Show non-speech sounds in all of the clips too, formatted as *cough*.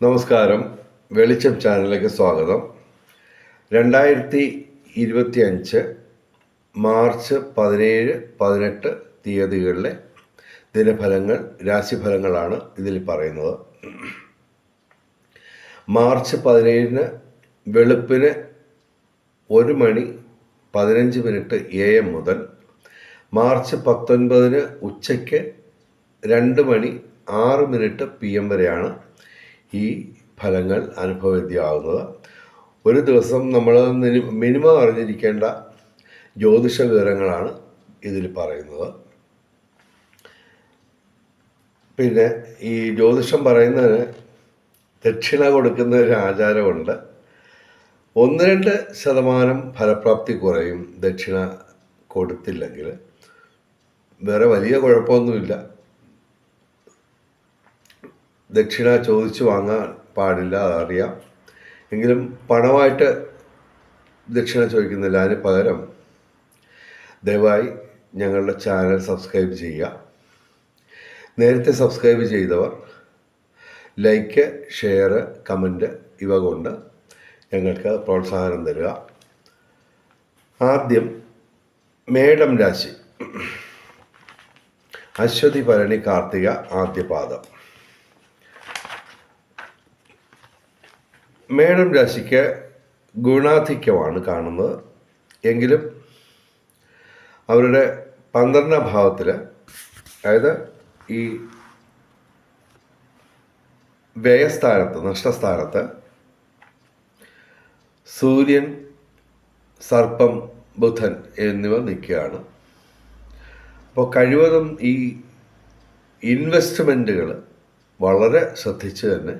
നമസ്കാരം. വെളിച്ചം ചാനലിലേക്ക് സ്വാഗതം. രണ്ടായിരത്തി ഇരുപത്തി അഞ്ച് മാർച്ച് പതിനേഴ് പതിനെട്ട് തീയതികളിലെ ദിനഫലങ്ങൾ രാശിഫലങ്ങളാണ് ഇതിൽ പറയുന്നത്. മാർച്ച് പതിനേഴിന് വെളുപ്പിന് ഒരു മണി പതിനഞ്ച് മിനിറ്റ് എ എം മുതൽ മാർച്ച് പത്തൊൻപതിന് ഉച്ചയ്ക്ക് രണ്ട് മണി ആറ് മിനിറ്റ് പി എം വരെയാണ് ഈ ഫലങ്ങൾ അനുഭവവേദ്യമാകുന്നത് ഒരു ദിവസം നമ്മൾ മിനിമം അറിഞ്ഞിരിക്കേണ്ട ജ്യോതിഷ വിവരങ്ങളാണ് ഇതിൽ പറയുന്നത്. പിന്നെ ഈ ജ്യോതിഷം പറയുന്നതിന് ദക്ഷിണ കൊടുക്കുന്ന ഒരു ആചാരമുണ്ട്. ഒന്ന് രണ്ട് ശതമാനം ഫലപ്രാപ്തി കുറയും ദക്ഷിണ കൊടുത്തില്ലെങ്കിൽ. വേറെ വലിയ കുഴപ്പമൊന്നുമില്ല. ദക്ഷിണ ചോദിച്ചു വാങ്ങാൻ പാടില്ല അതറിയാം. എങ്കിലും പണമായിട്ട് ദക്ഷിണ ചോദിക്കുന്നില്ല അതിന് പകരം ദയവായി ഞങ്ങളുടെ ചാനൽ സബ്സ്ക്രൈബ് ചെയ്യുക. നേരത്തെ സബ്സ്ക്രൈബ് ചെയ്തവർ ലൈക്ക് ഷെയർ കമന്റ് ഇവ കൊണ്ട് ഞങ്ങൾക്ക് പ്രോത്സാഹനം തരിക. ആദ്യം മേടം രാശി. അശ്വതി ഭരണി കാർത്തിക ആദ്യപാദം. മേടം രാശിക്ക് ഗുണാധിക്യമാണ് കാണുന്നത്. എങ്കിലും അവരുടെ പന്ത്രണ്ടാം ഭാവത്തിൽ അതായത് ഈ വ്യയസ്ഥാനത്ത് നഷ്ടസ്ഥാനത്ത് സൂര്യൻ സർപ്പം ബുധൻ എന്നിവ നിൽക്കുകയാണ്. അപ്പോൾ കഴിവതും ഈ ഇൻവെസ്റ്റ്മെന്റുകൾ വളരെ ശ്രദ്ധിച്ച് തന്നെ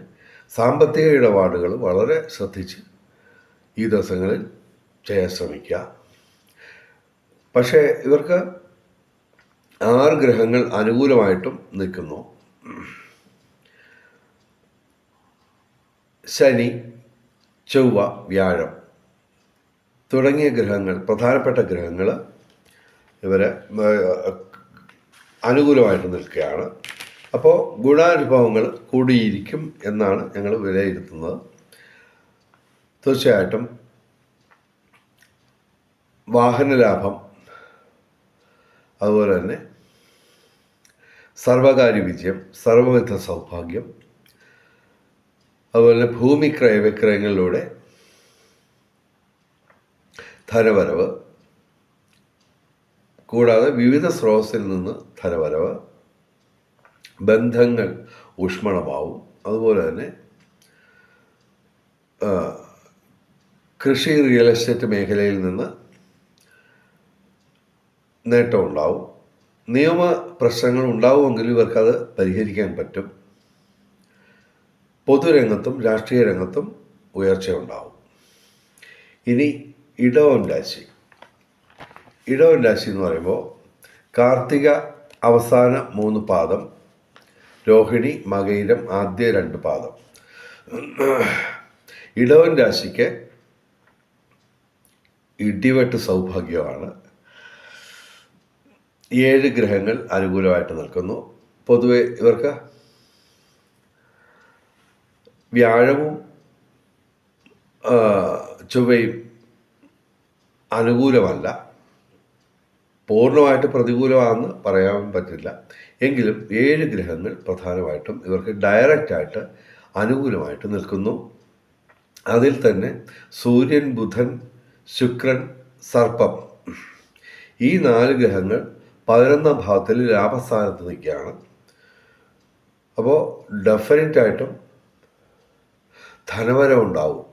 സാമ്പത്തിക ഇടപാടുകൾ വളരെ ശ്രദ്ധിച്ച് ഈ ദിവസങ്ങളിൽ ചെയ്യാൻ ശ്രമിക്കുക. പക്ഷേ ഇവർക്ക് ആറ് ഗ്രഹങ്ങൾ അനുകൂലമായിട്ടും നിൽക്കുന്നു. ശനി ചൊവ്വ വ്യാഴം തുടങ്ങിയ ഗ്രഹങ്ങൾ പ്രധാനപ്പെട്ട ഗ്രഹങ്ങൾ ഇവരെ അനുകൂലമായിട്ട് നിൽക്കുകയാണ്. അപ്പോൾ ഗുണാനുഭവങ്ങൾ കൂടിയിരിക്കും എന്നാണ് ഞങ്ങൾ വിലയിരുത്തുന്നത്. തീർച്ചയായിട്ടും വാഹന ലാഭം അതുപോലെ തന്നെ സർവകാര്യ വിജയം സർവവിധ സൗഭാഗ്യം അതുപോലെ ഭൂമി ക്രയവിക്രയങ്ങളിലൂടെ ധനവരവ് കൂടാതെ വിവിധ സ്രോതസ്സിൽ നിന്ന് ധനവരവ് ബന്ധങ്ങൾ ഊഷ്മളമാവും. അതുപോലെ തന്നെ കൃഷി റിയൽ എസ്റ്റേറ്റ് മേഖലയിൽ നിന്ന് നേട്ടമുണ്ടാവും നിയമ പ്രശ്നങ്ങൾ ഉണ്ടാവുമെങ്കിലും ഇവർക്കത് പരിഹരിക്കാൻ പറ്റും. പൊതുരംഗത്തും രാഷ്ട്രീയ രംഗത്തും ഉയർച്ചയുണ്ടാവും ഇനി ഇടവൻ രാശി. ഇടവൻ രാശി എന്ന് പറയുമ്പോൾ കാർത്തിക അവസാന മൂന്ന് പാദം രോഹിണി മകയിരം ആദ്യ രണ്ട് പാദം. ഇടവൻ രാശിക്ക് ഇടിവെട്ട് സൗഭാഗ്യമാണ്. ഏഴ് ഗ്രഹങ്ങൾ അനുകൂലമായിട്ട് നിൽക്കുന്നു. പൊതുവെ ഇവർക്ക് വ്യാഴവും ചൊവ്വയും അനുകൂലമല്ല. പൂർണമായിട്ട് പ്രതികൂലമാണെന്ന് പറയാൻ പറ്റില്ല. എങ്കിലും ഏഴ് ഗ്രഹങ്ങൾ പ്രധാനമായിട്ടും ഇവർക്ക് ഡയറക്റ്റായിട്ട് അനുകൂലമായിട്ട് നിൽക്കുന്നു. അതിൽ തന്നെ സൂര്യൻ ബുധൻ ശുക്രൻ സർപ്പം. ഈ നാല് ഗ്രഹങ്ങൾ പതിനൊന്നാം ഭാഗത്തിൽ ലാഭസ്ഥാനത്ത് നിൽക്കുകയാണ്. അപ്പോൾ ഡെഫിനറ്റായിട്ടും ധനവരം ഉണ്ടാവും.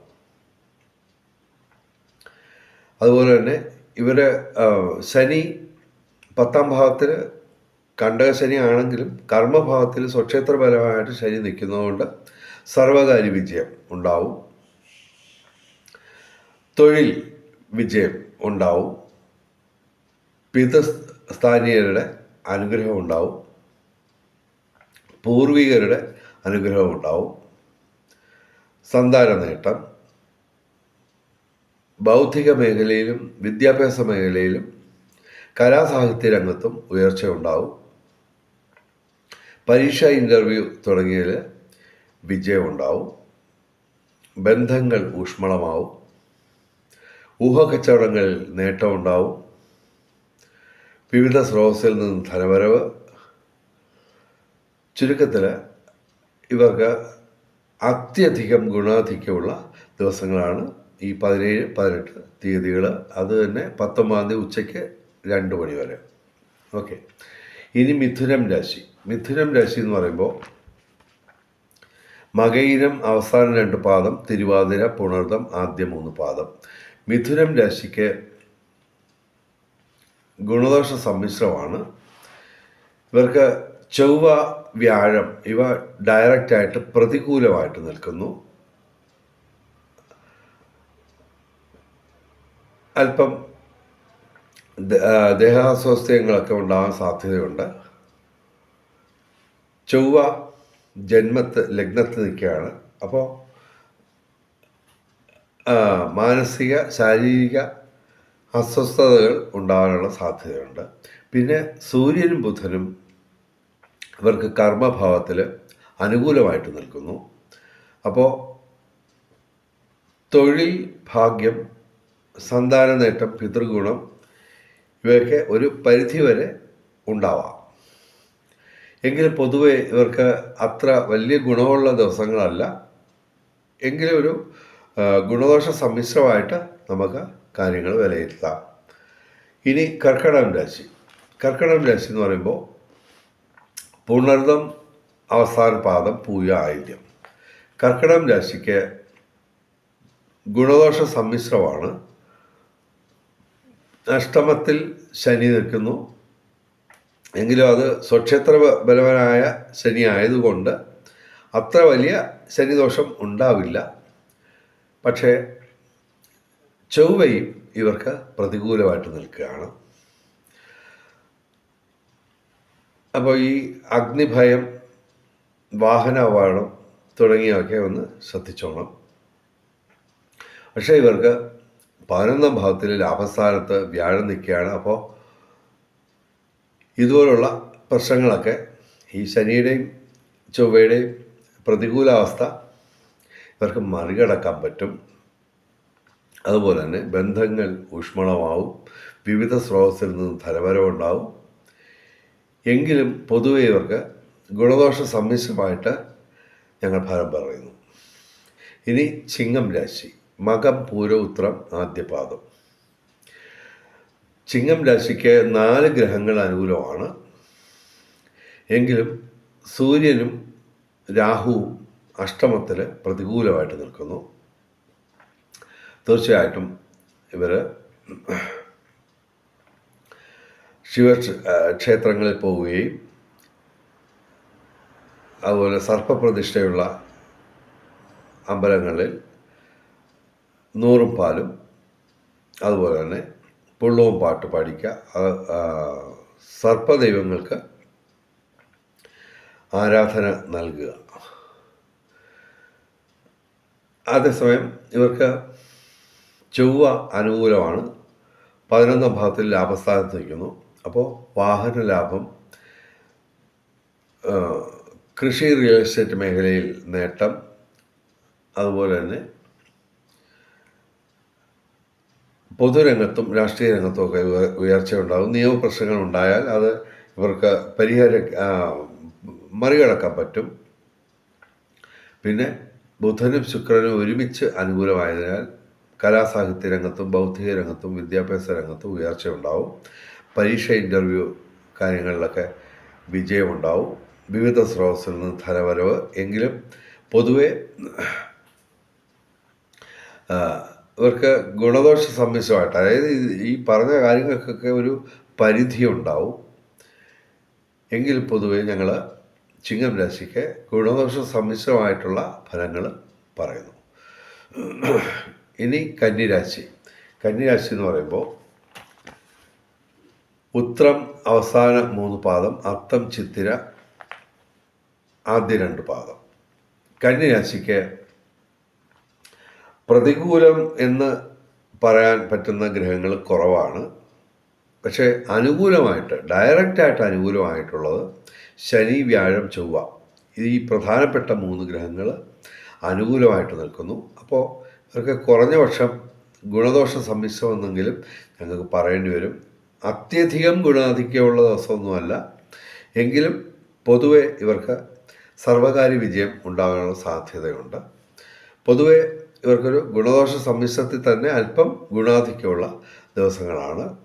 അതുപോലെ തന്നെ ഇവരെ ശനി പത്താം ഭാവത്തിൽ കണ്ടകശനി ആണെങ്കിലും കർമ്മഭാവത്തിൽ സ്വക്ഷേത്രപരമായിട്ട് ശനി നിൽക്കുന്നതുകൊണ്ട് സർവകാര്യ വിജയം ഉണ്ടാവും. തൊഴിൽ വിജയം ഉണ്ടാവും. പിതസ്ഥാനീയരുടെ അനുഗ്രഹം ഉണ്ടാവും. പൂർവികരുടെ അനുഗ്രഹം ഉണ്ടാവും. സന്താന നേട്ടം. ബൗദ്ധിക മേഖലയിലും വിദ്യാഭ്യാസ മേഖലയിലും കലാസാഹിത്യ രംഗത്തും ഉയർച്ച ഉണ്ടാവും പരീക്ഷ ഇന്റർവ്യൂ തുടങ്ങിയതിൽ വിജയമുണ്ടാവും. ബന്ധങ്ങൾ ഊഷ്മളമാവും. ഊഹക്കച്ചവടങ്ങളിൽ നേട്ടമുണ്ടാവും. വിവിധ സ്രോതസ്സിൽ നിന്ന് ധനവരവ്. ചുരുക്കത്തിൽ ഇവർക്ക് അത്യധികം ഗുണാധിക്യമുള്ള ദിവസങ്ങളാണ് ഈ പതിനേഴ് പതിനെട്ട് തീയതികൾ അത് തന്നെ പത്തൊമ്പതാം തീയതി ഉച്ചയ്ക്ക് രണ്ട് മണി വരെ. ഓക്കെ. ഇനി മിഥുനം രാശി. മിഥുനം രാശി എന്ന് പറയുമ്പോൾ മകയിരം അവസാന രണ്ട് പാദം തിരുവാതിര പുണർദം ആദ്യ മൂന്ന് പാദം. മിഥുനം രാശിക്ക് ഗുണദോഷ സമ്മിശ്രമാണ്. ഇവർക്ക് ചൊവ്വ വ്യാഴം ഇവ ഡയറക്റ്റായിട്ട് പ്രതികൂലമായിട്ട് നിൽക്കുന്നു. അല്പം ദേഹാസ്വാസ്ഥ്യങ്ങളൊക്കെ ഉണ്ടാകാൻ സാധ്യതയുണ്ട്. ചൊവ്വ ജന്മത്ത് ലഗ്നത്ത് നിൽക്കുകയാണ്. അപ്പോൾ മാനസിക ശാരീരിക അസ്വസ്ഥതകൾ ഉണ്ടാകാനുള്ള സാധ്യതയുണ്ട്. പിന്നെ സൂര്യനും ബുധനും ഇവർക്ക് കർമ്മഭാവത്തിൽ അനുകൂലമായിട്ട് നിൽക്കുന്നു. അപ്പോൾ തൊഴിൽ ഭാഗ്യം സന്താന നേട്ടം പിതൃഗുണം ഇവയൊക്കെ ഒരു പരിധിവരെ ഉണ്ടാവാം. എങ്കിലും പൊതുവെ ഇവർക്ക് അത്ര വലിയ ഗുണമുള്ള ദിവസങ്ങളല്ല. എങ്കിലും ഒരു ഗുണദോഷ സമ്മിശ്രമായിട്ട് നമുക്ക് കാര്യങ്ങൾ വിലയിരുത്താം. ഇനി കർക്കടകം രാശി. കർക്കടകം രാശി എന്ന് പറയുമ്പോൾ പുണർദം അവസാന പാദം പൂയ ആയില്യം. കർക്കടകം രാശിക്ക് ഗുണദോഷ സമ്മിശ്രമാണ് അഷ്ടമത്തിൽ ശനി നിൽക്കുന്നു. എങ്കിലും അത് സ്വക്ഷേത്ര ബലവനായ ശനി ആയതുകൊണ്ട് അത്ര വലിയ ശനിദോഷം ഉണ്ടാവില്ല. പക്ഷേ ചൊവ്വയും ഇവർക്ക് പ്രതികൂലമായിട്ട് നിൽക്കുകയാണ്. അപ്പോൾ ഈ അഗ്നിഭയം വാഹന അപകടം തുടങ്ങിയൊക്കെ ഒന്ന് ശ്രദ്ധിച്ചോണം. പക്ഷേ ഇവർക്ക് പതിനൊന്നാം ഭാവത്തിൽ ലാഭസ്ഥാനത്ത് വ്യാഴം നിൽക്കുകയാണ്. അപ്പോൾ ഇതുപോലുള്ള പ്രശ്നങ്ങളൊക്കെ ഈ ശനിയുടെയും ചൊവ്വയുടെയും പ്രതികൂലാവസ്ഥ ഇവർക്ക് മറികടക്കാൻ പറ്റും. അതുപോലെ തന്നെ ബന്ധങ്ങൾ ഊഷ്മളമാവും. വിവിധ സ്രോതസ്സിൽ നിന്ന് ധനപരമുണ്ടാവും എങ്കിലും പൊതുവെ ഇവർക്ക് ഗുണദോഷ സമ്മിശ്രമായിട്ട് ഞങ്ങൾ ഫലം പറയുന്നു. ഇനി ചിങ്ങം രാശി. മകം പൂരോത്രം ആദ്യപാദം ചിങ്ങം രാശിക്ക് നാല് ഗ്രഹങ്ങൾ അനുകൂലമാണ്. എങ്കിലും സൂര്യനും രാഹുവും അഷ്ടമത്തിൽ പ്രതികൂലമായിട്ട് നിൽക്കുന്നു. തീർച്ചയായിട്ടും ഇവർ ശിവ ക്ഷേത്രങ്ങളിൽ പോവുകയും അതുപോലെ സർപ്പപ്രതിഷ്ഠയുള്ള അമ്പലങ്ങളിൽ നൂറും പാലും അതുപോലെ തന്നെ പുള്ളവും പാട്ട് പാടിക്കുക സർപ്പദൈവങ്ങൾക്ക് ആരാധന നൽകുക. അതേസമയം ഇവർക്ക് ചൊവ്വ അനുകൂലമാണ്. പതിനൊന്നാം ഭാഗത്തിൽ ലാഭസ്ഥാനത്ത് നിൽക്കുന്നു അപ്പോൾ വാഹന ലാഭം കൃഷി റിയൽ എസ്റ്റേറ്റ് മേഖലയിൽ നേട്ടം അതുപോലെ തന്നെ പൊതുരംഗത്തും രാഷ്ട്രീയ രംഗത്തും ഒക്കെ ഉയർച്ചയുണ്ടാകും നിയമപ്രശ്നങ്ങൾ ഉണ്ടായാൽ അത് ഇവർക്ക് പരിഹാര മറികടക്കാൻ പറ്റും. പിന്നെ ബുധനും ശുക്രനും ഒരുമിച്ച് അനുകൂലമായതിനാൽ കലാസാഹിത്യ രംഗത്തും ബൗദ്ധിക രംഗത്തും വിദ്യാഭ്യാസ രംഗത്തും ഉയർച്ച ഉണ്ടാവും. പരീക്ഷ ഇന്റർവ്യൂ കാര്യങ്ങളിലൊക്കെ വിജയമുണ്ടാവും. വിവിധ സ്രോതസ്സിൽ നിന്ന് ധനവരവ് എങ്കിലും പൊതുവേ ഇവർക്ക് ഗുണദോഷ സമ്മിശ്രമായിട്ട് അതായത് ഈ പറഞ്ഞ കാര്യങ്ങൾക്കൊക്കെ ഒരു പരിധി ഉണ്ടാവും എങ്കിൽ പൊതുവെ ഞങ്ങൾ ചിങ്ങം രാശിക്ക് ഗുണദോഷ സമ്മിശ്രമായിട്ടുള്ള ഫലങ്ങൾ പറയുന്നു. ഇനി കന്നിരാശി. കന്നിരാശി എന്ന് പറയുമ്പോൾ ഉത്രം അവസാന മൂന്ന് പാദം അത്തം ചിത്തിര ആദ്യ രണ്ട് പാദം. കന്നിരാശിക്ക് പ്രതികൂലം എന്ന് പറയാൻ പറ്റുന്ന ഗ്രഹങ്ങൾ കുറവാണ്. പക്ഷേ അനുകൂലമായിട്ട് ഡയറക്റ്റായിട്ട് അനുകൂലമായിട്ടുള്ളത് ശനി വ്യാഴം ചൊവ്വ. ഈ പ്രധാനപ്പെട്ട മൂന്ന് ഗ്രഹങ്ങൾ അനുകൂലമായിട്ട് നിൽക്കുന്നു. അപ്പോൾ ഇവർക്ക് കുറഞ്ഞ പക്ഷം ഗുണദോഷ സമ്മിശ്രമെന്നെങ്കിലും ഞങ്ങൾക്ക് പറയേണ്ടി വരും. അത്യധികം ഗുണാധിക്യമുള്ള ദിവസമൊന്നുമല്ല. എങ്കിലും പൊതുവെ ഇവർക്ക് സർവകാര്യ വിജയം ഉണ്ടാകാനുള്ള സാധ്യതയുണ്ട്. പൊതുവെ ഇവർക്കൊരു ഗുണദോഷ സമ്മിശ്രത്തിൽ തന്നെ അല്പം ഗുണാധിക്യമുള്ള ദിവസങ്ങളാണ്.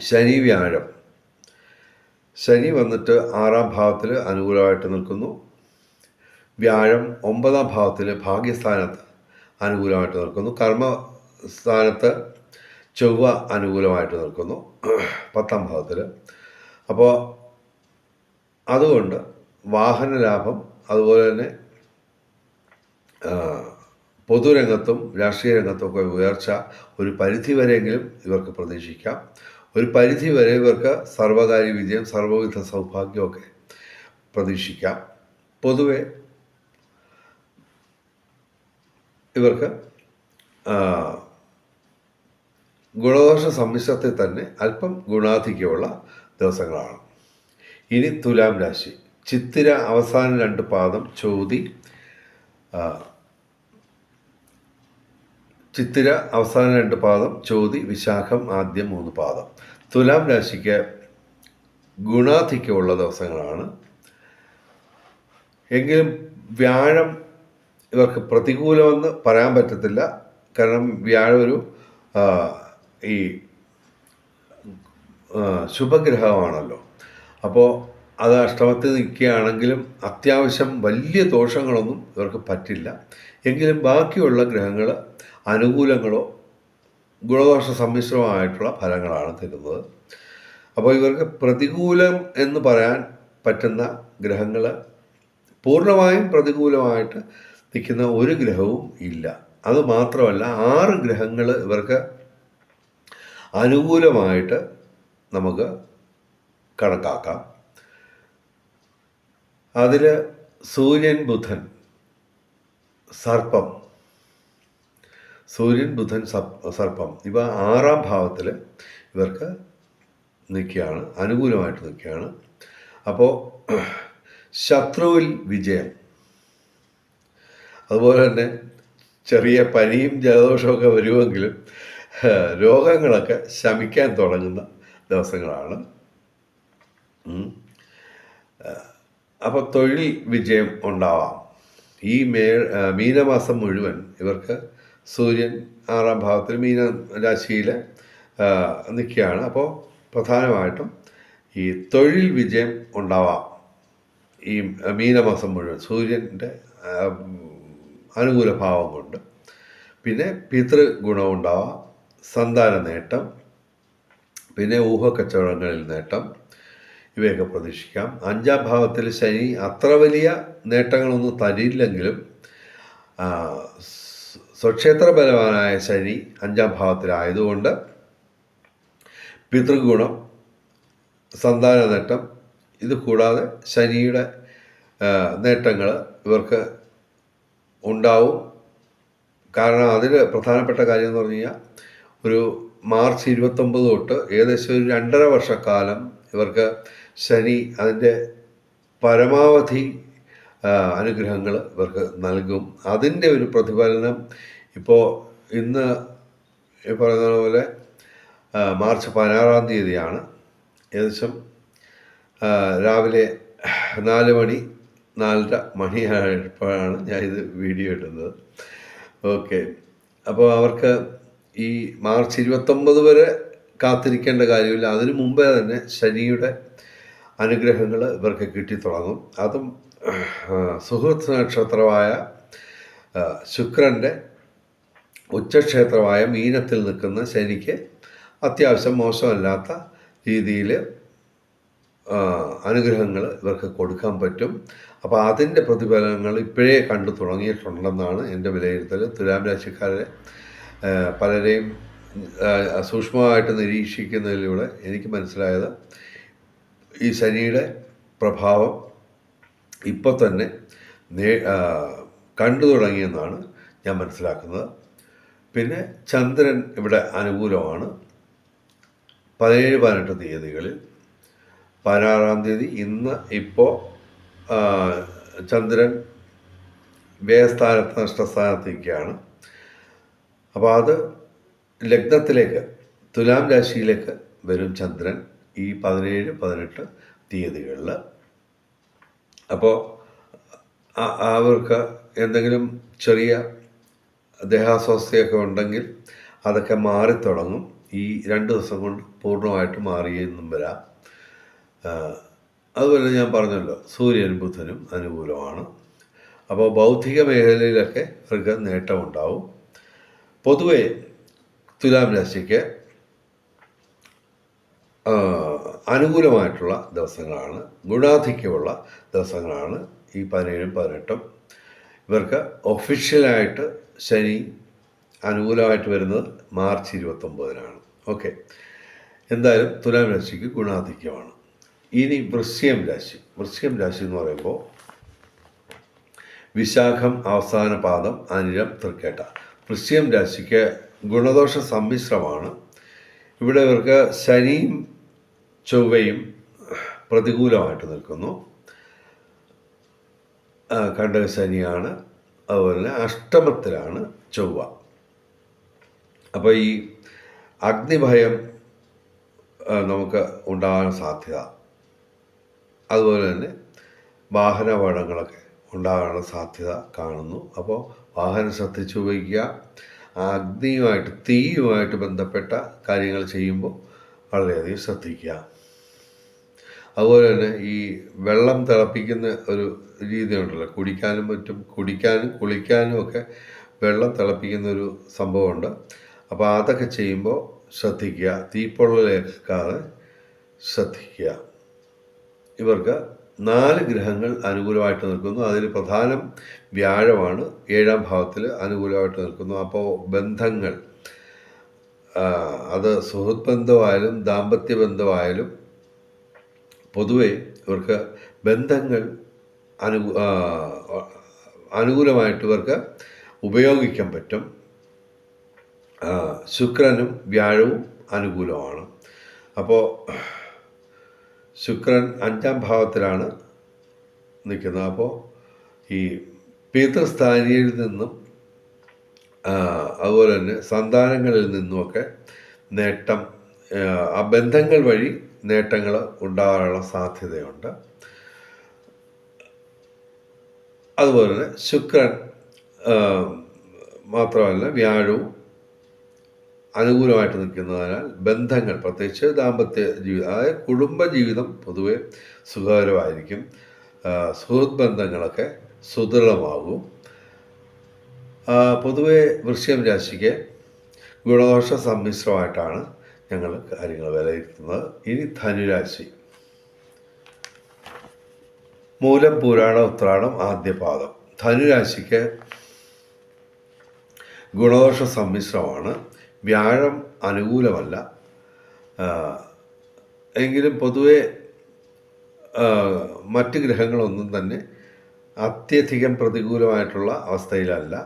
ശനി വ്യാഴം. ശനി വന്നിട്ട് ആറാം ഭാവത്തിൽ അനുകൂലമായിട്ട് നിൽക്കുന്നു. വ്യാഴം ഒമ്പതാം ഭാവത്തിൽ ഭാഗ്യസ്ഥാനത്ത് അനുകൂലമായിട്ട് നിൽക്കുന്നു. കർമ്മസ്ഥാനത്ത് ചൊവ്വ അനുകൂലമായിട്ട് നിൽക്കുന്നു. പത്താം ഭാവത്തിൽ. അപ്പോൾ അതുകൊണ്ട് വാഹന ലാഭം അതുപോലെ തന്നെ പൊതുരംഗത്തും രാഷ്ട്രീയ രംഗത്തും ഒക്കെ ഉയർച്ച ഒരു പരിധി വരെയെങ്കിലും ഇവർക്ക് പ്രതീക്ഷിക്കാം. ഒരു പരിധി വരെ ഇവർക്ക് സർവകാര്യ വിജയം സർവവിധ സൗഭാഗ്യമൊക്കെ പ്രതീക്ഷിക്കാം. പൊതുവെ ഇവർക്ക് ഗുണദോഷ സമ്മിശ്രത്തിൽ തന്നെ അല്പം ഗുണാധിക്യമുള്ള ദിവസങ്ങളാണ്. ഇനി തുലാം രാശി. ചിത്തിര അവസാന രണ്ട് പാദം ചോതി ചിത്തിര അവസാന രണ്ട് പാദം ചോതി വിശാഖം ആദ്യം മൂന്ന് പാദം. തുലാം രാശിക്ക് ഗുണാധിക്യമുള്ള ദിവസങ്ങളാണ്. എങ്കിലും വ്യാഴം ഇവർക്ക് പ്രതികൂലമെന്ന് പറയാൻ പറ്റത്തില്ല. കാരണം വ്യാഴം ഒരു ഈ ശുഭഗ്രഹമാണല്ലോ. അപ്പോൾ അത് അഷ്ടമത്തിൽ നിൽക്കുകയാണെങ്കിലും അത്യാവശ്യം വലിയ ദോഷങ്ങളൊന്നും ഇവർക്ക് പറ്റില്ല. എങ്കിലും ബാക്കിയുള്ള ഗ്രഹങ്ങൾ അനുകൂലങ്ങളോ ഗുണദോഷ സമ്മിശ്രമായിട്ടുള്ള ഫലങ്ങളാണ് തരുന്നത്. അപ്പോൾ ഇവർക്ക് പ്രതികൂലം എന്ന് പറയാൻ പറ്റുന്ന ഗ്രഹങ്ങൾ പൂർണമായും പ്രതികൂലമായിട്ട് നിൽക്കുന്ന ഒരു ഗ്രഹവും ഇല്ല. അത് മാത്രമല്ല ആറ് ഗ്രഹങ്ങൾ ഇവർക്ക് അനുകൂലമായിട്ട് നമുക്ക് കണക്കാക്കാം. അതിൽ സൂര്യൻ ബുധൻ സർപ്പം. സൂര്യൻ ബുധൻ സർപ്പം. ഇവ ആറാം ഭാവത്തിൽ ഇവർക്ക് നിൽക്കുകയാണ് അനുകൂലമായിട്ട് നിൽക്കുകയാണ്. അപ്പോൾ ശത്രുവിൽ വിജയം. അതുപോലെ തന്നെ ചെറിയ പനിയും ജലദോഷമൊക്കെ വരുമെങ്കിലും രോഗങ്ങളൊക്കെ ശമിക്കാൻ തുടങ്ങുന്ന ദിവസങ്ങളാണ്. അപ്പോൾ തൊഴിൽ വിജയം ഉണ്ടാവാം. ഈ മേ മീനമാസം മുഴുവൻ ഇവർക്ക് സൂര്യൻ ആറാം ഭാവത്തിൽ മീന രാശിയിൽ നിൽക്കുകയാണ്. അപ്പോൾ പ്രധാനമായിട്ടും ഈ തൊഴിൽ വിജയം ഉണ്ടാവാം. ഈ മീനമാസം മുഴുവൻ സൂര്യന്റെ അനുകൂല ഭാവം കൊണ്ട്. പിന്നെ പിതൃ ഉണ്ടാവാം. സന്താന നേട്ടം. പിന്നെ ഊഹക്കച്ചവടങ്ങളിൽ നേട്ടം. ഇവയൊക്കെ പ്രതീക്ഷിക്കാം. അഞ്ചാം ഭാവത്തിൽ ശനി അത്ര വലിയ നേട്ടങ്ങളൊന്നും തരില്ലെങ്കിലും സ്വക്ഷേത്ര ബലവാനായ ശനി അഞ്ചാം ഭാവത്തിലായതുകൊണ്ട് പിതൃഗുണം സന്താന നേട്ടം ഇത് കൂടാതെ ശനിയുടെ നേട്ടങ്ങൾ ഇവർക്ക് ഉണ്ടാവും. കാരണം അതിൽ പ്രധാനപ്പെട്ട കാര്യം എന്ന് പറഞ്ഞു കഴിഞ്ഞാൽ ഒരു മാർച്ച് ഇരുപത്തൊമ്പത് തൊട്ട് ഏകദേശം ഒരു രണ്ടര വർഷക്കാലം ഇവർക്ക് ശനി അതിന്റെ പരമാവധി അനുഗ്രഹങ്ങൾ ഇവർക്ക് നൽകും. അതിന്റെ ഒരു പ്രതിഫലനം ഇപ്പോൾ ഇന്ന് പറയുന്ന പോലെ മാർച്ച് പതിനാറാം തീയതിയാണ്. ഏകദേശം രാവിലെ നാല് മണി നാലര മണിയായപ്പോഴാണ് ഞാൻ ഇത് വീഡിയോ ഇടുന്നത്. ഓക്കെ. അപ്പോൾ അവർക്ക് ഈ മാർച്ച് ഇരുപത്തൊമ്പത് വരെ കാത്തിരിക്കേണ്ട കാര്യമില്ല. അതിനു മുമ്പേ തന്നെ ശനിയുടെ അനുഗ്രഹങ്ങൾ ഇവർക്ക് കിട്ടിത്തുടങ്ങും. അതും സുഹൃത്ത് നക്ഷത്രമായ ശുക്രന്റെ ഉച്ചക്ഷേത്രമായ മീനത്തിൽ നിൽക്കുന്ന ശനിക്ക് അത്യാവശ്യം മോശമല്ലാത്ത രീതിയിൽ അനുഗ്രഹങ്ങൾ ഇവർക്ക് കൊടുക്കാൻ പറ്റും. അപ്പോൾ അതിന്റെ പ്രതിഫലങ്ങൾ ഇപ്പോഴേ കണ്ടു തുടങ്ങിയിട്ടുണ്ടെന്നാണ് എന്റെ വിലയിരുത്തൽ. തുലാം രാശിക്കാരെ പലരെയും സൂക്ഷ്മമായിട്ട് നിരീക്ഷിക്കുന്നതിലൂടെ എനിക്ക് മനസ്സിലായത് ഈ ശനിയുടെ പ്രഭാവം ഇപ്പോൾ തന്നെ നേ കണ്ടു തുടങ്ങിയെന്നാണ് ഞാൻ മനസ്സിലാക്കുന്നത്. പിന്നെ ചന്ദ്രൻ ഇവിടെ അനുകൂലമാണ്. പതിനേഴ് പതിനെട്ട് തീയതികളിൽ പതിനാറാം തീയതി ഇന്ന് ഇപ്പോൾ ചന്ദ്രൻ വ്യയസ്ഥാനത്ത് നഷ്ടസ്ഥാനത്തേക്കാണ്. അപ്പോൾ അത് ലഗ്നത്തിലേക്ക് തുലാം രാശിയിലേക്ക് വരും ചന്ദ്രൻ. ഈ പതിനേഴ് പതിനെട്ട് തീയതികളിൽ അപ്പോൾ അവർക്ക് എന്തെങ്കിലും ചെറിയ ദേഹാസ്വസ്ഥയൊക്കെ ഉണ്ടെങ്കിൽ അതൊക്കെ മാറിത്തുടങ്ങും ഈ രണ്ട് ദിവസം കൊണ്ട് പൂർണമായിട്ട് മാറിയെന്നും വരാം. അതുപോലെ ഞാൻ പറഞ്ഞല്ലോ സൂര്യനും ബുധനും അനുകൂലമാണ്. അപ്പോൾ ബൗദ്ധിക മേഖലയിലൊക്കെ അവർക്ക് നേട്ടമുണ്ടാവും. പൊതുവേ തുലാം രാശിക്ക് അനുകൂലമായിട്ടുള്ള ദിവസങ്ങളാണ്. ഗുണാധിക്യമുള്ള ദിവസങ്ങളാണ് ഈ പതിനേഴും പതിനെട്ടും. ഇവർക്ക് ഒഫീഷ്യലായിട്ട് ശനി അനുകൂലമായിട്ട് വരുന്നത് മാർച്ച് ഇരുപത്തൊമ്പതിനാണ്. ഓക്കെ. എന്തായാലും തുലാം രാശിക്ക് ഗുണാധിക്യമാണ്. ഇനി വൃശ്യം രാശി. വൃശ്യം രാശി എന്ന് പറയുമ്പോൾ വിശാഖം അവസാന പാദം അനിരം തൃക്കേട്ട. വൃശ്യം രാശിക്ക് ഗുണദോഷ സമ്മിശ്രമാണ്. ഇവിടെ ഇവർക്ക് ശനിയും ചൊവ്വയും പ്രതികൂലമായിട്ട് നിൽക്കുന്നു. കണ്ടകശനിയാണ് കണ്ടക ശനിയാണ് അതുപോലെ തന്നെ അഷ്ടമത്തിലാണ് ചൊവ്വ. അപ്പോൾ ഈ അഗ്നിഭയം നമുക്ക് ഉണ്ടാകാൻ സാധ്യത. അതുപോലെ തന്നെ വാഹനാപകടങ്ങളൊക്കെ ഉണ്ടാകാനുള്ള സാധ്യത കാണുന്നു. അപ്പോൾ വാഹനം ശ്രദ്ധിച്ചു ഉപയോഗിക്കുക. അഗ്നിയുമായിട്ട് തീയുമായിട്ട് ബന്ധപ്പെട്ട കാര്യങ്ങൾ ചെയ്യുമ്പോൾ വളരെയധികം ശ്രദ്ധിക്കുക. അതുപോലെ തന്നെ ഈ വെള്ളം തിളപ്പിക്കുന്ന ഒരു രീതി ഉണ്ടല്ലോ കുടിക്കാനും പറ്റും. കുടിക്കാനും കുളിക്കാനും ഒക്കെ വെള്ളം തിളപ്പിക്കുന്ന ഒരു സംഭവമുണ്ട്. അപ്പോൾ അതൊക്കെ ചെയ്യുമ്പോൾ ശ്രദ്ധിക്കുക. തീപ്പൊള്ളലേക്കാതെ ശ്രദ്ധിക്കുക. ഇവർക്ക് നാല് ഗ്രഹങ്ങൾ അനുകൂലമായിട്ട് നിൽക്കുന്നു. അതിൽ പ്രധാനം വ്യാഴമാണ്. ഏഴാം ഭാവത്തിൽ അനുകൂലമായിട്ട് നിൽക്കുന്നു. അപ്പോൾ ബന്ധങ്ങൾ അത് സുഹൃത്ത് ബന്ധമായാലും ദാമ്പത്യ ബന്ധമായാലും പൊതുവെ ഇവർക്ക് ബന്ധങ്ങൾ അനു അനുകൂലമായിട്ട് ഇവർക്ക് ഉപയോഗിക്കാൻ പറ്റും. ശുക്രനും വ്യാഴവും അനുകൂലമാണ്. അപ്പോൾ ശുക്രൻ അഞ്ചാം ഭാവത്തിലാണ് നിൽക്കുന്നത്. അപ്പോൾ ഈ പിതൃസ്ഥാനിയിൽ നിന്നും അതുപോലെ തന്നെ സന്താനങ്ങളിൽ നിന്നുമൊക്കെ നേട്ടം ആ ബന്ധങ്ങൾ വഴി നേട്ടങ്ങൾ ഉണ്ടാകാനുള്ള സാധ്യതയുണ്ട്. അതുപോലെ തന്നെ ശുക്രൻ മാത്രമല്ല വ്യാഴവും അനുകൂലമായിട്ട് നിൽക്കുന്നതിനാൽ ബന്ധങ്ങൾ പ്രത്യേകിച്ച് ദാമ്പത്യ ജീവിതം അതായത് കുടുംബ ജീവിതം പൊതുവെ സുഖകരമായിരിക്കും. സുഹൃത് ബന്ധങ്ങളൊക്കെ സുദൃഢമാകും. പൊതുവെ വൃശ്ചികം രാശിക്ക് ഗുണദോഷ സമ്മിശ്രമായിട്ടാണ് ഞങ്ങൾ കാര്യങ്ങൾ വിലയിരുത്തുന്നത്. ഇനി ധനുരാശി. മൂലം പുരാണ ഉത്രാടം ആദ്യ പാദം. ധനുരാശിക്ക് ഗുണദോഷ സമ്മിശ്രമാണ്. വ്യാഴം അനുകൂലമല്ല. എങ്കിലും പൊതുവെ മറ്റ് ഗ്രഹങ്ങളൊന്നും തന്നെ അത്യധികം പ്രതികൂലമായിട്ടുള്ള അവസ്ഥയിലല്ല.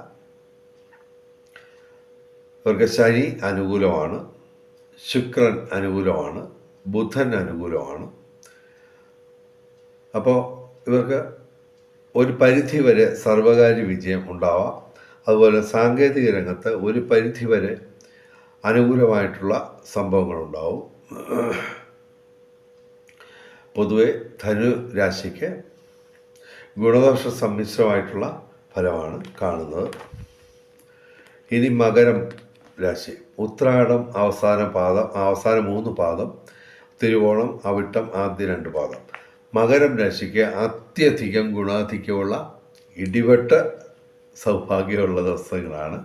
ഇവർക്ക് ശനി അനുകൂലമാണ്. ശുക്രൻ അനുകൂലമാണ് ബുധൻ അനുകൂലമാണ്. അപ്പോൾ ഇവർക്ക് ഒരു പരിധി വരെ സർവകാര്യ വിജയം ഉണ്ടാവാം. അതുപോലെ സാങ്കേതിക രംഗത്ത് ഒരു പരിധി വരെ അനുകൂലമായിട്ടുള്ള സംഭവങ്ങളുണ്ടാവും പൊതുവെ ധനു രാശിക്ക് ഗുണദോഷ സമ്മിശ്രമായിട്ടുള്ള ഫലമാണ് കാണുന്നത്. ഇനി മകരം രാശി. ഉത്രാടം അവസാന പാദം അവസാന മൂന്ന് പാദം തിരുവോണം അവിട്ടം ആദ്യ രണ്ട് പാദം. മകരം രാശിക്ക് അത്യധികം ഗുണാധിക്യമുള്ള ഇടിവെട്ട് സൗഭാഗ്യമുള്ള ദിവസങ്ങളാണ്.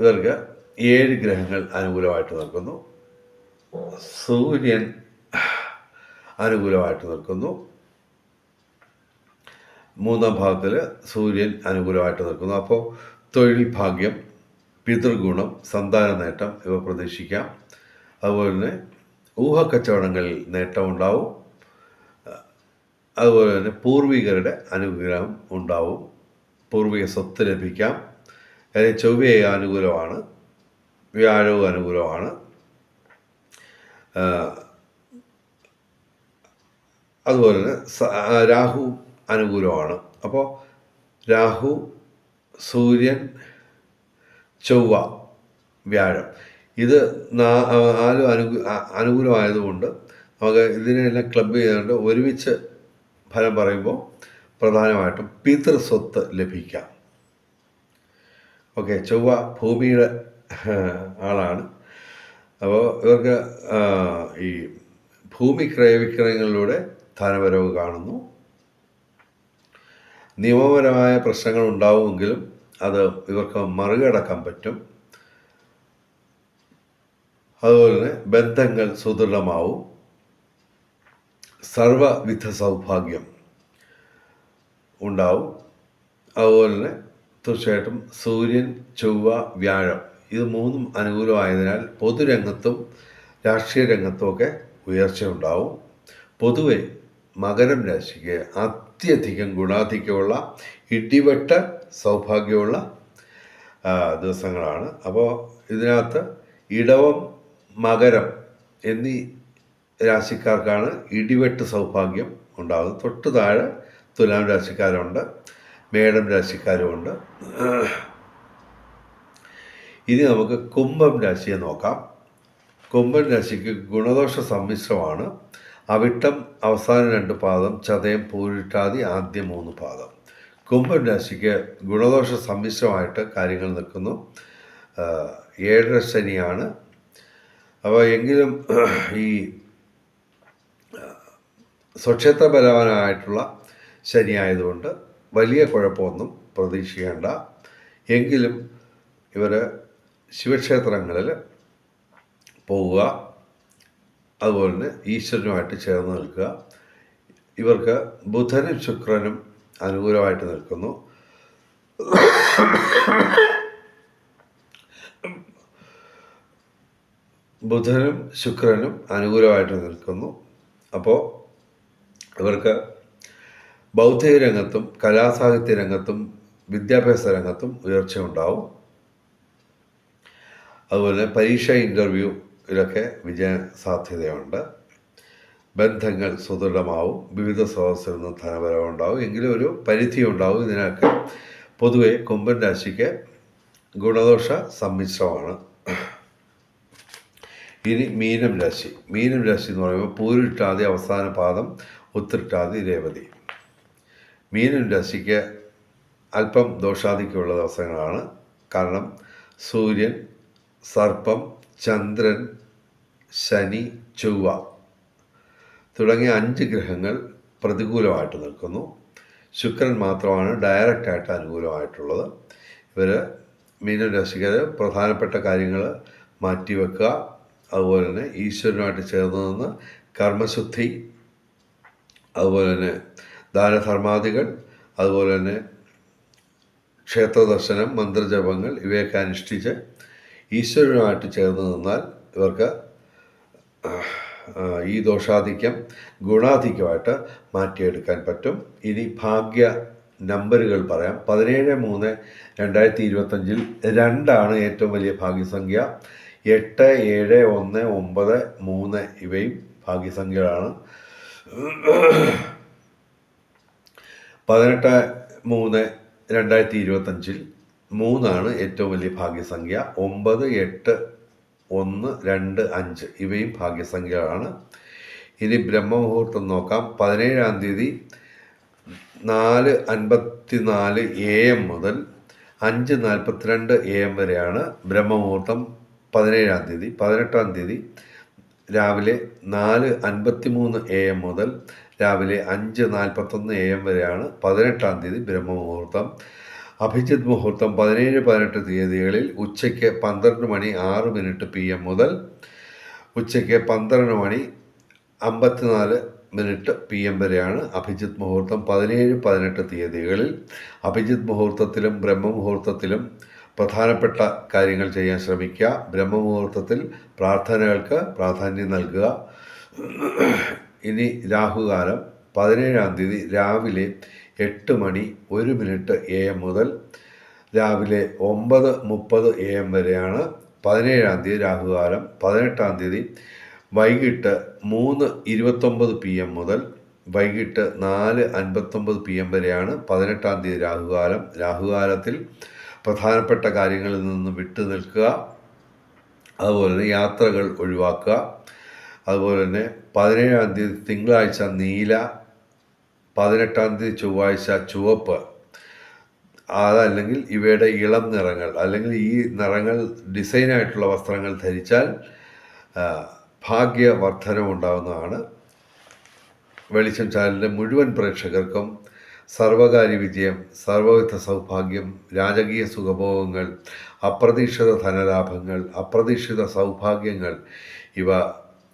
ഇവർക്ക് ഏഴ് ഗ്രഹങ്ങൾ അനുകൂലമായിട്ട് നിൽക്കുന്നു. സൂര്യൻ അനുകൂലമായിട്ട് നിൽക്കുന്നു. മൂന്നാം ഭാഗത്തിൽ സൂര്യൻ അനുകൂലമായിട്ട് നിൽക്കുന്നു. അപ്പോൾ തൊഴിൽ ഭാഗ്യം പിതൃഗുണം സന്താന നേട്ടം ഇവ പ്രതീക്ഷിക്കാം. അതുപോലെ തന്നെ ഊഹക്കച്ചവടങ്ങളിൽ നേട്ടമുണ്ടാവും. അതുപോലെ തന്നെ പൂർവികരുടെ അനുഗ്രഹം ഉണ്ടാവും. പൂർവിക സ്വത്ത് ലഭിക്കാം. അതിന് ചൊവ്വയെ അനുകൂലമാണ്. വ്യാഴവും അനുകൂലമാണ്. അതുപോലെ തന്നെ രാഹു അനുകൂലമാണ്. അപ്പോൾ രാഹു സൂര്യൻ ചൊവ്വ വ്യാഴം. ഇത് നാലും അനുകൂ അനുകൂലമായതുകൊണ്ട് നമുക്ക് ഇതിനെല്ലാം ക്ലബ് ചെയ്തുകൊണ്ട് ഒരുമിച്ച് ഫലം പറയുമ്പോൾ പ്രധാനമായിട്ടും പിതൃസ്വത്ത് ലഭിക്കാം. ഓക്കെ ചൊവ്വ ഭൂമിയുടെ ആളാണ്. അപ്പോൾ ഇവർക്ക് ഈ ഭൂമി ക്രയവിക്രയങ്ങളിലൂടെ ധനവരവ് കാണുന്നു. നിയമപരമായ പ്രശ്നങ്ങൾ ഉണ്ടാവുമെങ്കിലും അത് ഇവർക്ക് മറികടക്കാൻ പറ്റും. അതുപോലെ തന്നെ ബന്ധങ്ങൾ സുദൃഢമാവും. സർവവിധ സൗഭാഗ്യം ഉണ്ടാവും. അതുപോലെ തന്നെ തീർച്ചയായിട്ടും സൂര്യൻ ചൊവ്വ വ്യാഴം ഇത് മൂന്നും അനുകൂലമായതിനാൽ പൊതുരംഗത്തും രാഷ്ട്രീയ രംഗത്തുമൊക്കെ ഉയർച്ചയുണ്ടാവും പൊതുവെ മകരം രാശിക്ക് അത്യധികം ഗുണാധിക്യമുള്ള ഇടിവെട്ട സൗഭാഗ്യമുള്ള ദിവസങ്ങളാണ്. അപ്പോൾ ഇതിനകത്ത് ഇടവം മകരം എന്നീ രാശിക്കാർക്കാണ് ഇടിവെട്ട് സൗഭാഗ്യം ഉണ്ടാകുന്നത്. തൊട്ട് താഴെ തുലാം രാശിക്കാരുണ്ട് മേടം രാശിക്കാരുമുണ്ട്. ഇനി നമുക്ക് കുംഭം രാശിയെ നോക്കാം. കുംഭം രാശിക്ക് ഗുണദോഷ സമ്മിശ്രമാണ്. അവിട്ടം അവസാന രണ്ട് പാദം ചതയം പൂരിട്ടാതി ആദ്യ മൂന്ന് പാദം. കുംഭം രാശിക്ക് ഗുണദോഷ സമ്മിശ്രമായിട്ട് കാര്യങ്ങൾ നിൽക്കുന്നു. ഏഴര ശനിയാണ്. അപ്പോൾ എങ്കിലും *clears throat* ഈ സ്വക്ഷേത്ര ബലവാനായിട്ടുള്ള ശനിയായതുകൊണ്ട് വലിയ കുഴപ്പമൊന്നും പ്രതീക്ഷിക്കേണ്ട. എങ്കിലും ഇവർ ശിവക്ഷേത്രങ്ങളിൽ പോവുക അതുപോലെ തന്നെ ഈശ്വരനുമായിട്ട് ചേർന്ന് നിൽക്കുക. ഇവർക്ക് ബുധനും ശുക്രനും അനുകൂലമായിട്ട് നിൽക്കുന്നു. ബുധനും ശുക്രനും അനുകൂലമായിട്ട് നിൽക്കുന്നു. അപ്പോൾ ഇവർക്ക് ബൗദ്ധിക രംഗത്തും കലാസാഹിത്യ രംഗത്തും വിദ്യാഭ്യാസ രംഗത്തും ഉയർച്ച ഉണ്ടാവും. അതുപോലെ പരീക്ഷ ഇന്റർവ്യൂ ഇതിലൊക്കെ വിജയ സാധ്യതയുണ്ട്. ബന്ധങ്ങൾ സുദൃഢമാവും വിവിധ സ്രോതസ്സിൽ നിന്ന് ധനപരവും ഉണ്ടാവും. എങ്കിലും ഒരു പരിധി ഉണ്ടാവും. ഇതിനൊക്കെ പൊതുവെ കുംഭൻ രാശിക്ക് ഗുണദോഷ സമ്മിശ്രമാണ്. ഇനി മീനം രാശി. മീനം രാശി എന്ന് പറയുമ്പോൾ പൂരിട്ടാതി അവസാന പാദം ഉത്തിട്ടാതി രേവതി. മീനം രാശിക്ക് അല്പം ദോഷാദിക്കുള്ള ദിവസങ്ങളാണ്. കാരണം സൂര്യൻ സർപ്പം ചന്ദ്രൻ ശനി ചൊവ്വ. തുടങ്ങിയ അഞ്ച് ഗ്രഹങ്ങൾ പ്രതികൂലമായിട്ട് നിൽക്കുന്നു. ശുക്രൻ മാത്രമാണ് ഡയറക്റ്റായിട്ട് അനുകൂലമായിട്ടുള്ളത്. ഇവർ മീനം രാശിക്കാർ പ്രധാനപ്പെട്ട കാര്യങ്ങൾ മാറ്റിവെക്കുക അതുപോലെ തന്നെ ഈശ്വരനുമായിട്ട് ചേർന്ന് നിന്ന് കർമ്മശുദ്ധി അതുപോലെ തന്നെ ദാനധർമാദികൾ അതുപോലെ തന്നെ ക്ഷേത്ര ദർശനം മന്ത്രജപങ്ങൾ ഇവയൊക്കെ അനുഷ്ഠിച്ച് ഈശ്വരനുമായിട്ട് ചേർന്ന് നിന്നാൽ ഇവർക്ക് ഈ ദോഷാധിക്യം ഗുണാധിക്യമായിട്ട് മാറ്റിയെടുക്കാൻ പറ്റും. ഇനി ഭാഗ്യ നമ്പറുകൾ പറയാം. പതിനേഴ് മൂന്ന് രണ്ടായിരത്തി ഇരുപത്തഞ്ചിൽ രണ്ടാണ് ഏറ്റവും വലിയ ഭാഗ്യസംഖ്യ. എട്ട് ഏഴ് ഒന്ന് ഒമ്പത് മൂന്ന് ഇവയും ഭാഗ്യസംഖ്യകളാണ്. പതിനെട്ട് മൂന്ന് രണ്ടായിരത്തി ഇരുപത്തഞ്ചിൽ മൂന്നാണ് ഏറ്റവും വലിയ ഭാഗ്യസംഖ്യ. ഒമ്പത് എട്ട് ഒന്ന് രണ്ട് അഞ്ച് ഇവയും ഭാഗ്യസംഖ്യകളാണ്. ഇനി ബ്രഹ്മമുഹൂർത്തം നോക്കാം. പതിനേഴാം തീയതി നാല് അൻപത്തി നാല് എ എം മുതൽ അഞ്ച് നാൽപ്പത്തിരണ്ട് എ എം വരെയാണ് ബ്രഹ്മമുഹൂർത്തം പതിനേഴാം തീയതി. പതിനെട്ടാം തീയതി രാവിലെ നാല് അൻപത്തി മൂന്ന് എ എം മുതൽ രാവിലെ അഞ്ച് നാൽപ്പത്തൊന്ന് എ എം വരെയാണ് പതിനെട്ടാം തീയതി ബ്രഹ്മമുഹൂർത്തം അഭിജിത് മുഹൂർത്തം പതിനേഴ് പതിനെട്ട് തീയതികളിൽ ഉച്ചയ്ക്ക് പന്ത്രണ്ട് മണി ആറ് മിനിറ്റ് പി എം മുതൽ ഉച്ചയ്ക്ക് പന്ത്രണ്ട് മണി അമ്പത്തിനാല് മിനിറ്റ് പി എം വരെയാണ് അഭിജിത് മുഹൂർത്തം പതിനേഴ് പതിനെട്ട് തീയതികളിൽ അഭിജിത് മുഹൂർത്തത്തിലും ബ്രഹ്മമുഹൂർത്തത്തിലും പ്രധാനപ്പെട്ട കാര്യങ്ങൾ ചെയ്യാൻ ശ്രമിക്കുക. ബ്രഹ്മമുഹൂർത്തത്തിൽ പ്രാർത്ഥനകൾക്ക് പ്രാധാന്യം നൽകുക. ഇനി രാഹുകാലം പതിനേഴാം തീയതി രാവിലെ എട്ട് മണി ഒരു മിനിറ്റ് എ എം മുതൽ രാവിലെ ഒമ്പത് മുപ്പത് എ എം വരെയാണ് പതിനേഴാം തീയതി രാഹുകാലം. പതിനെട്ടാം തീയതി വൈകിട്ട് മൂന്ന് ഇരുപത്തൊമ്പത് പി എം മുതൽ വൈകിട്ട് നാല് അൻപത്തൊമ്പത് പി എം വരെയാണ് പതിനെട്ടാം തീയതി രാഹുകാലം. രാഹുകാലത്തിൽ പ്രധാനപ്പെട്ട കാര്യങ്ങളിൽ നിന്ന് വിട്ടു നിൽക്കുക. അതുപോലെ തന്നെ യാത്രകൾ ഒഴിവാക്കുക. അതുപോലെ തന്നെ പതിനേഴാം തീയതി തിങ്കളാഴ്ച നീല പതിനെട്ടാം തീയതി ചൊവ്വാഴ്ച ചുവപ്പ്. അതല്ലെങ്കിൽ ഇവയുടെ ഇളം നിറങ്ങൾ അല്ലെങ്കിൽ ഈ നിറങ്ങൾ ഡിസൈനായിട്ടുള്ള വസ്ത്രങ്ങൾ ധരിച്ചാൽ ഭാഗ്യവർദ്ധനമുണ്ടാകുന്നതാണ് വെളിച്ചം ചാനലിന്റെ മുഴുവൻ പ്രേക്ഷകർക്കും സർവകാര്യ വിജയം സർവവിധ സൗഭാഗ്യം രാജകീയ സുഖഭോഗങ്ങൾ അപ്രതീക്ഷിത ധനലാഭങ്ങൾ അപ്രതീക്ഷിത സൗഭാഗ്യങ്ങൾ ഇവ